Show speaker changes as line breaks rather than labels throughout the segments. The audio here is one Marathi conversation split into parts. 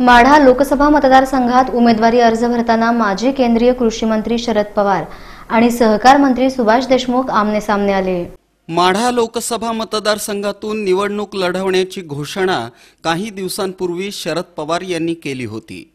माढा लोकसभा मतदारसंघात उमेदवारी अर्ज भरताना माजी केंद्रीय कृषी मंत्री शरद पवार आणि सहकार मंत्री सुभाष देशमुख आमने सामने आले.
माढा लोकसभा मतदारसंघातून निवडणूक लढवण्याची घोषणा काही दिवसांपूर्वी शरद पवार यांनी केली होती.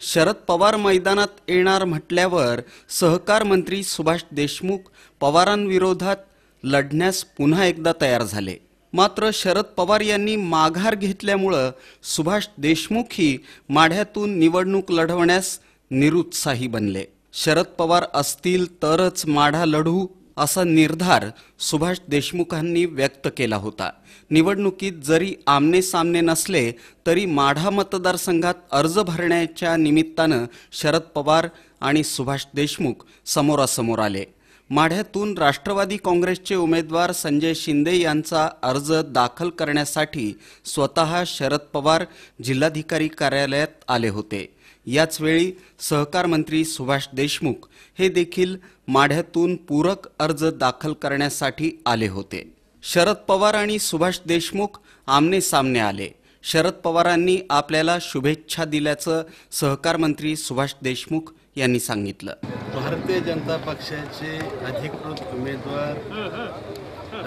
शरद पवार मैदानात येणार म्हटल्यावर सहकार मंत्री सुभाष देशमुख पवारांविरोधात लढण्यास पुन्हा एकदा तयार झाले. मात्र शरद पवार यांनी माघार घेतल्यामुळं सुभाष देशमुखही माढ्यातून निवडणूक लढवण्यास निरुत्साही बनले. शरद पवार असतील तरच माढा लढू असा निर्धार सुभाष देशमुखांनी व्यक्त केला होता. निवडणुकीत जरी आमने सामने नसले तरी माढा मतदारसंघात अर्ज भरण्याच्या निमित्तानं शरद पवार आणि सुभाष देशमुख समोरासमोर आले. माढ्यातून राष्ट्रवादी काँग्रेसचे उमेदवार संजय शिंदे यांचा अर्ज दाखल करण्यासाठी स्वतः शरद पवार जिल्हाधिकारी कार्यालयात आले होते. याचवेळी सहकार मंत्री सुभाष देशमुख हे देखील माढ्यातून पूरक अर्ज दाखल करण्यासाठी आले होते. शरद पवार आणि सुभाष देशमुख आमने सामने आले. शरद पवारांनी आपल्याला शुभेच्छा दिल्याचं सहकार मंत्री सुभाष देशमुख यांनी सांगितलं.
भारतीय जनता पक्षाचे अधिकृत उमेदवार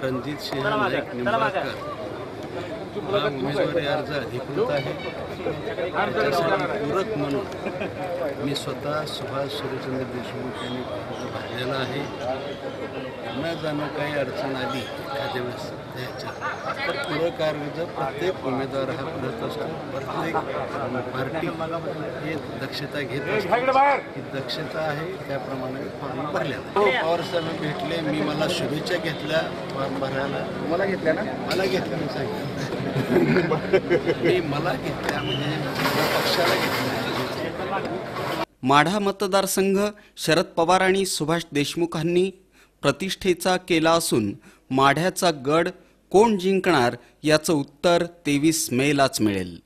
रणजित सिंह नाईक निंबाळकर. हा उमेदवारी अर्ज अधिकृत आहे. त्याच्यासाठी पूरक म्हणून मी स्वतः सुभाष सूर्यचंद्र देशमुख यांनी अर्ज भरलेला आहे. न जाणं काही अडचण आली एखाद्या वेळेस त्याच्यात तर पूरक अर्ज प्रत्येक उमेदवार हा करत असतो. प्रत्येक पार्टी ही दक्षता घेत असते. ही दक्षता आहे त्याप्रमाणे फॉर्म भरलेला आहे. पवार साहेब भेटले मी मला शुभेच्छा घेतल्या फॉर्म भरायला. मला घेतल्या ना? मला घेतल्या मी सांगितलं. मला घेतल्या म्हणजे पक्षाला घेतल्या.
माढा मतदारसंघ शरद पवार आणि सुभाष देशमुखांनी प्रतिष्ठेचा केला असून माढ्याचा गड कोण जिंकणार याचं उत्तर तेवीस मेलाच मिळेल.